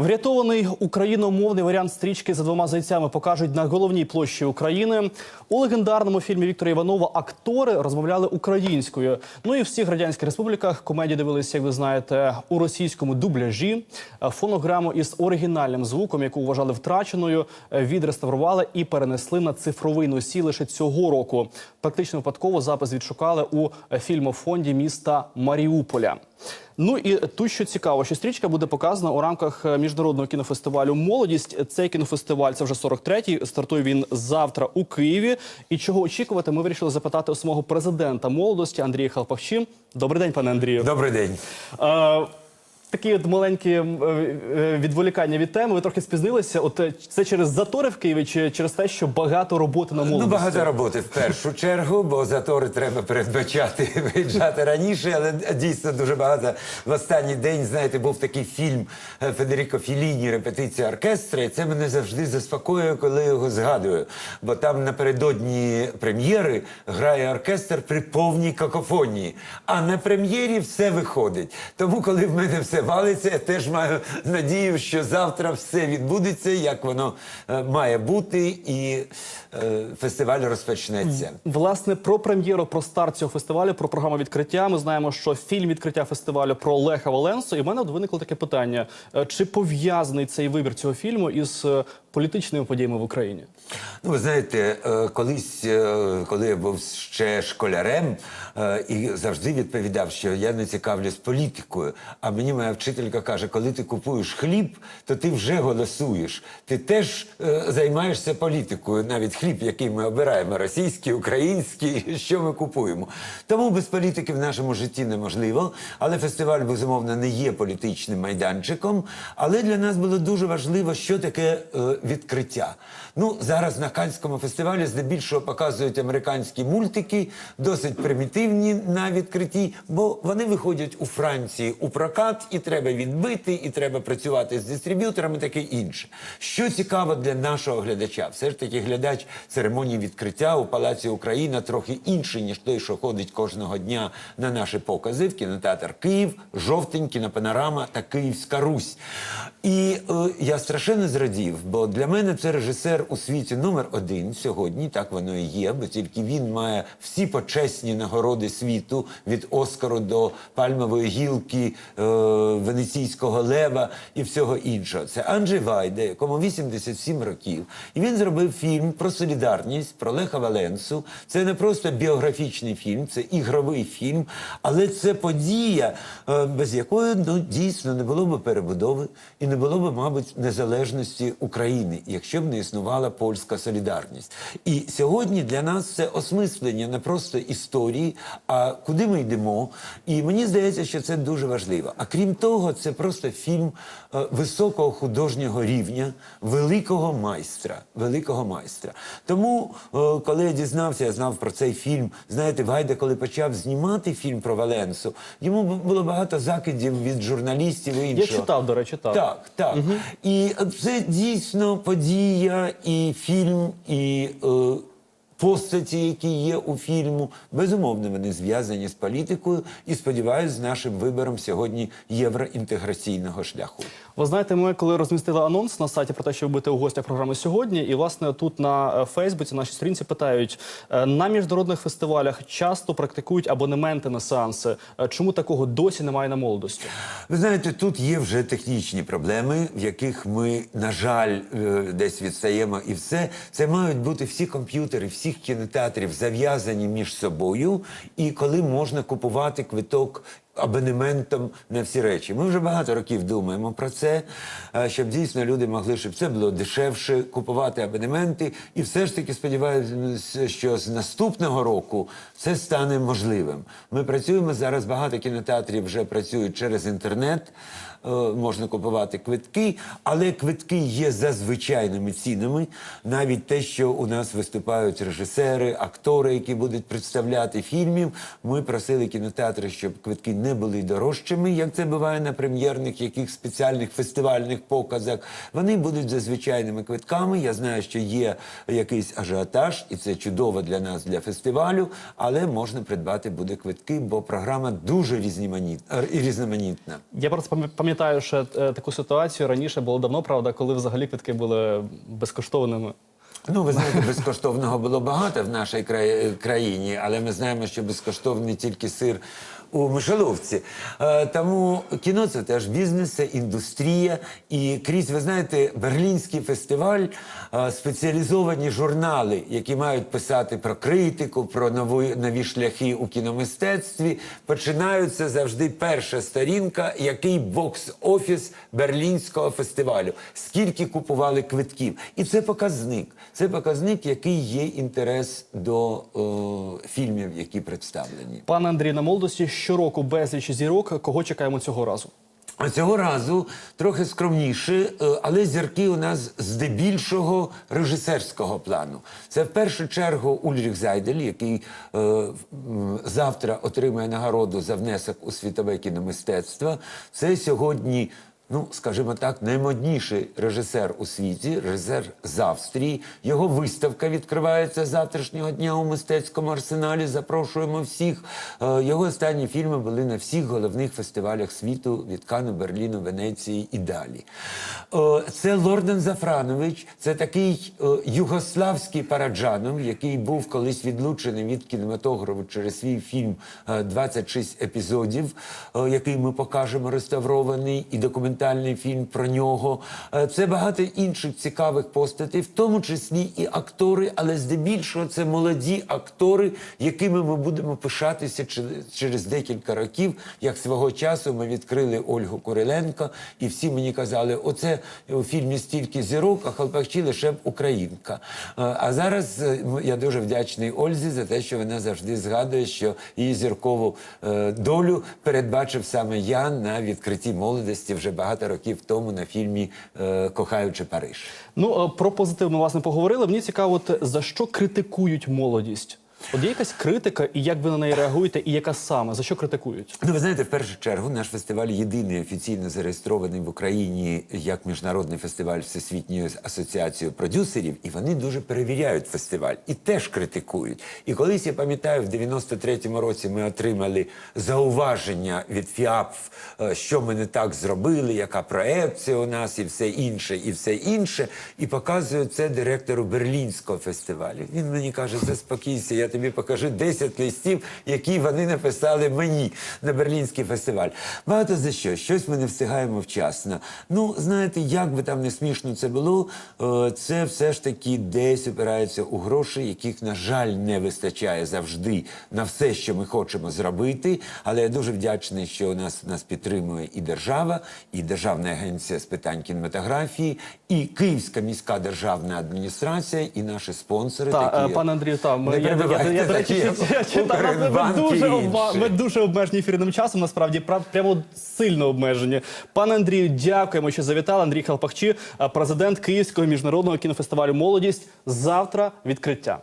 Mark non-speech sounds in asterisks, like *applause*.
Врятований україномовний варіант стрічки за двома зайцями покажуть на головній площі України. У легендарному фільмі Віктора Іванова актори розмовляли українською. Ну і в всіх радянських республіках комедію дивилися, як ви знаєте, у російському дубляжі. Фонограму із оригінальним звуком, яку вважали втраченою, відреставрували і перенесли на цифровий носій лише цього року. Практично випадково запис відшукали у фільмофонді міста Маріуполя. Ну і ту, що цікаво, що стрічка буде показана у рамках е, міжнародного кінофестивалю Молодість. Цей кінофестиваль це вже 43-й, Стартує він завтра у Києві. І чого очікувати? Ми вирішили запитати у самого президента молодості Андрія Халпахчі. Добрий день, пане Андрію. Добрий день. Такі от маленькі е, е, відволікання від теми. Ви трохи спізнилися. От е, це через затори в Києві чи через те, що багато роботи на молодості? Ну, багато роботи в першу чергу, бо затори треба передбачати, *laughs* виїжджати раніше, але дійсно дуже багато. В останній день, знаєте, був такий фільм Федеріко Філіні Репетиція оркестра, і це мене завжди заспокоює, коли його згадую. Бо там напередодні прем'єри грає оркестр при повній какофонії. А на прем'єрі все виходить. Тому, коли в мене все валиться, я теж маю надію, що завтра все відбудеться, як воно е, має бути, і е, фестиваль розпочнеться. Власне, про прем'єру, про старт цього фестивалю, про програму відкриття. Ми знаємо, що фільм відкриття фестивалю про Леха Валенсу. І в мене виникло таке питання: Е, чи пов'язаний цей вибір цього фільму із політичними подіями в Україні? Ну, ви знаєте, е, колись, е, коли я був ще школярем, е, і завжди відповідав, що я не цікавлюсь політикою. А мені моя вчителька каже: коли ти купуєш хліб, то ти вже голосуєш. Ти теж займаєшся політикою, навіть хліб, який ми обираємо, російський, український, *laughs* що ми купуємо. Тому без політики в нашому житті неможливо. Але фестиваль, безумовно, не є політичним майданчиком. Але для нас було дуже важливо, що таке відкриття. Ну, зараз на Канському фестивалі здебільшого показують американські мультики, досить примітивні на відкритті, бо вони виходять у Франції у прокат, і треба відбити, і треба працювати з дистриб'юторами, таке інше. Що цікаво для нашого глядача, все ж таки глядач церемонії відкриття у Палаці Україна трохи інший, ніж той, що ходить кожного дня на наші покази в кінотеатр Київ, жовтень, кінопанорама та Київська Русь. І е, я страшенно зрадів, бо для мене це режисер у світі номер один сьогодні. Так воно і є, бо тільки він має всі почесні нагороди світу від Оскару до Пальмової гілки, е, Венеційського лева і всього іншого. Це Анджей Вайде, якому 87 років, і він зробив фільм про солідарність, про Леха Валенсу. Це не просто біографічний фільм, це ігровий фільм, але це подія, е, без якої ну дійсно не було б перебудови і не було б, мабуть, незалежності України, якщо б не існувала польська солідарність. І сьогодні для нас це осмислення не просто історії, а куди ми йдемо. І мені здається, що це дуже важливо. А крім того, це просто фільм е, високого художнього рівня, великого майстра. Великого майстра. Тому, е, коли я дізнався, я знав про цей фільм. Знаєте, Вайда, коли почав знімати фільм про Валенсу, йому було багато закидів від журналістів і іншого. Я читав, до речі, так. Так, так. І це дійсно подія, і фільм, і е, постаті, які є у фільму. Безумовно, вони зв'язані з політикою і сподіваюся, з нашим вибором сьогодні євроінтеграційного шляху. Ви знаєте, ми коли розмістили анонс на сайті про те, що ви будете у гостях програми сьогодні, і власне тут на е, Фейсбуці, на нашій сторінці питають е, на міжнародних фестивалях часто практикують абонементи на сеанси. Е, Чому такого досі немає на молодості? Ви знаєте, тут є вже технічні проблеми, в яких ми, на жаль, десь відстаємо, і все це мають бути всі комп'ютери, всіх кінотеатрів зав'язані між собою, і коли можна купувати квиток. Абонементом на всі речі. Ми вже багато років думаємо про це, е, щоб дійсно люди могли, щоб це було дешевше купувати абонементи. І все ж таки сподіваюся, що з наступного року це стане можливим. Ми працюємо зараз. Багато кінотеатрів вже працюють через інтернет. Е, Можна купувати квитки, але квитки є за звичайними цінами. Навіть те, що у нас виступають режисери, актори, які будуть представляти фільмів. Ми просили кінотеатри, щоб квитки не були дорожчими, як це буває на прем'єрних, яких спеціальних фестивальних показах. Вони будуть за звичайними квитками. Я знаю, що є якийсь ажіотаж, і це чудово для нас, для фестивалю, але можна придбати буде квитки, бо програма дуже різноманітна. різноманітна. Я просто пам'ят- пам'ятаю. Пам'ятаю ще таку ситуацію. Раніше було давно, правда, коли взагалі квитки були безкоштовними. Ну, ви знаєте, безкоштовного було багато в нашій країні, але ми знаємо, що безкоштовний тільки сир у мишоловці. Е, Тому кіно це теж бізнес, це індустрія. І крізь, ви знаєте, Берлінський фестиваль, е, спеціалізовані журнали, які мають писати про критику, про нові, нові шляхи у кіномистецтві, починаються завжди перша сторінка, який бокс-офіс Берлінського фестивалю. Скільки купували квитків. І це показник. Це показник, який є інтерес до е, фільмів, які представлені. Пане Андрій, на молодості щороку безліч зірок. Кого чекаємо цього разу? Цього разу трохи скромніше, е, але зірки у нас здебільшого режисерського плану. Це в першу чергу Ульріх Зайдель, який е, завтра отримає нагороду за внесок у світове кіномистецтво. Це сьогодні. Ну, скажімо так, наймодніший режисер у світі, режисер з Австрії. Його виставка відкривається завтрашнього дня у мистецькому арсеналі. Запрошуємо всіх. Е, Його останні фільми були на всіх головних фестивалях світу від Кану, Берліну, Венеції і далі. Е, Це Лорден Зафранович, це такий е, югославський Параджанов, який був колись відлучений від кінематографу через свій фільм е, «26 епізодів, який ми покажемо реставрований, і документальний фільм про нього. Е, Це багато інших цікавих постатей, в тому числі і актори, але здебільшого це молоді актори, якими ми будемо пишатися через декілька років. Як свого часу ми відкрили Ольгу Куриленко, і всі мені казали, оце у фільмі стільки зірок, а Халпахчі лише б українка. Е, А зараз е, я дуже вдячний Ользі за те, що вона завжди згадує, що її зіркову долю передбачив саме я на відкритті молодості вже багато років тому на фільмі е, Кохаючи Париж. Ну е, про позитив ми власне поговорили. Мені цікаво, за що критикують молодість? От є якась критика, і як ви на неї реагуєте, і яка саме за що критикують? Ну, ви знаєте, в першу чергу наш фестиваль єдиний офіційно зареєстрований в Україні як міжнародний фестиваль Всесвітньої асоціації продюсерів, і вони дуже перевіряють фестиваль і теж критикують. І колись я пам'ятаю, в 93-му році ми отримали зауваження від ФІАП, е, що ми не так зробили, яка проекція у нас, і все інше, і все інше. І показую це директору Берлінського фестивалю. Він мені каже: заспокійся, я тобі покажу 10 листів, які вони написали мені на Берлінський фестиваль. Багато за що, щось ми не встигаємо вчасно. Ну, знаєте, як би там не смішно це було, е, це все ж таки десь опирається у гроші, яких, на жаль, не вистачає завжди на все, що ми хочемо зробити. Але я дуже вдячний, що у нас нас підтримує і держава, і Державна агенція з питань кінематографії, і Київська міська державна адміністрація, і наші спонсори. Та, такі е, пане Андрію, та ми я, я, я, до речі, читав, ми дуже обма- ми дуже обмежені ефірним часом. Насправді прав прямо сильно обмежені. Пане Андрію, дякуємо, що завітали. Андрій Халпахчі, е, президент Київського міжнародного кінофестивалю Молодість. Завтра відкриття.